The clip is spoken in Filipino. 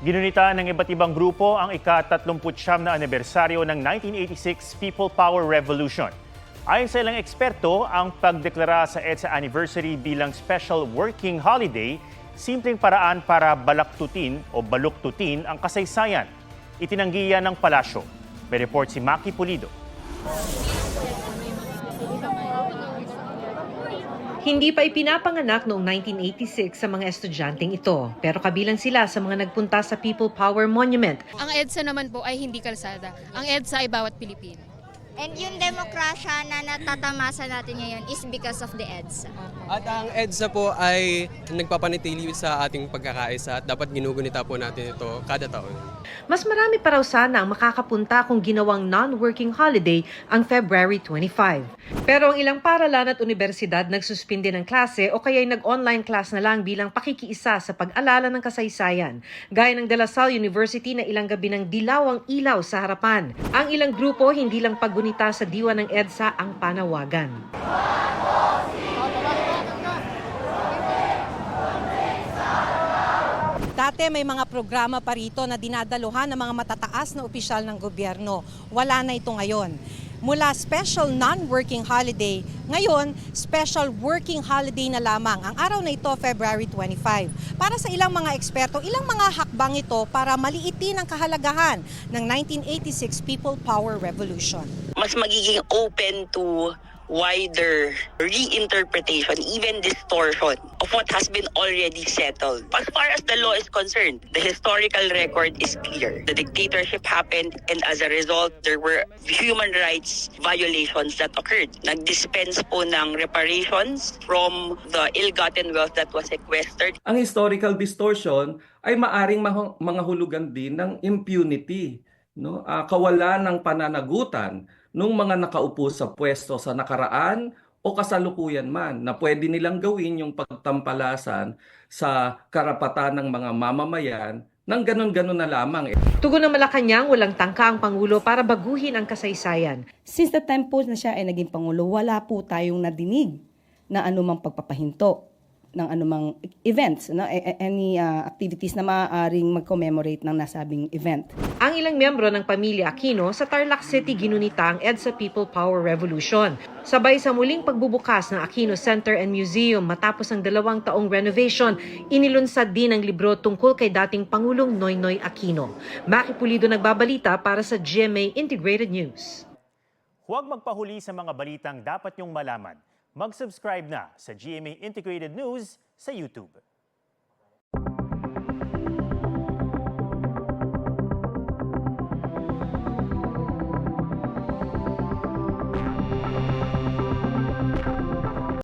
Ginunita ng iba't ibang grupo ang ika-39 na anibersaryo ng 1986 People Power Revolution. Ayon sa ilang eksperto, ang pagdeklara sa EDSA anniversary bilang special working holiday, simpleng paraan para balaktutin o baluktutin ang kasaysayan. Itinanggi yan ng palasyo. May report si Maki Pulido. Hindi pa ipinapanganak noong 1986 sa mga estudyanteng ito, pero kabilang sila sa mga nagpunta sa People Power Monument. Ang EDSA naman po ay hindi kalsada. Ang EDSA ay bawat Pilipino. And yung demokrasya na natatamasa natin ngayon is because of the EDSA. At ang EDSA po ay nagpapanitili sa ating pagkakaisa at dapat ginugunita po natin ito kada taon. Mas marami pa raw sana ang makakapunta kung ginawang non-working holiday ang February 25. Pero ang ilang paralan at universidad nagsuspinde ng klase o kaya'y nag-online class na lang bilang pakikiisa sa pag-alala ng kasaysayan. Gaya ng De La Salle University na ilang gabi ng dilaw ang ilaw sa harapan. Ang ilang grupo hindi lang paggunita sa diwa ng EDSA ang panawagan. Dati may mga programa pa rito na dinadaluhan ng mga matataas na opisyal ng gobyerno. Wala na ito ngayon. Mula special non-working holiday, ngayon special working holiday na lamang. Ang araw na ito, February 25. Para sa ilang mga eksperto, ilang mga hakbang ito para maliitin ang kahalagahan ng 1986 People Power Revolution. Mas magiging open to wider reinterpretation, even distortion of what has been already settled. As far as the law is concerned, the historical record is clear. The dictatorship happened and as a result, there were human rights violations that occurred. Nag-dispense po ng reparations from the ill-gotten wealth that was sequestered ang historical distortion ay maaring mga, hulugan din ng impunity, no? Ah, kawalan ng pananagutan ng mga nakaupo sa pwesto sa nakaraan o kasalukuyan man na pwede nilang gawin yung pagtampalasan sa karapatan ng mga mamamayan ng ganun-ganun na lamang. Tugon ng Malacanang, walang tangka ang Pangulo para baguhin ang kasaysayan. Since the time po na siya ay naging Pangulo, wala po tayong nadinig na anumang pagpapahinto ng anumang events, no? Any uh, activities na maaaring mag-commemorate ng nasabing event. Ang ilang miyembro ng pamilya Aquino sa Tarlac City ginunita ang EDSA People Power Revolution. Sabay sa muling pagbubukas ng Aquino Center and Museum matapos ang dalawang taong renovation, inilunsad din ang libro tungkol kay dating Pangulong Noynoy Aquino. Maki Pulido nagbabalita para sa GMA Integrated News. Huwag magpahuli sa mga balitang dapat niyong malaman. Mag-subscribe na sa GMA Integrated News sa YouTube.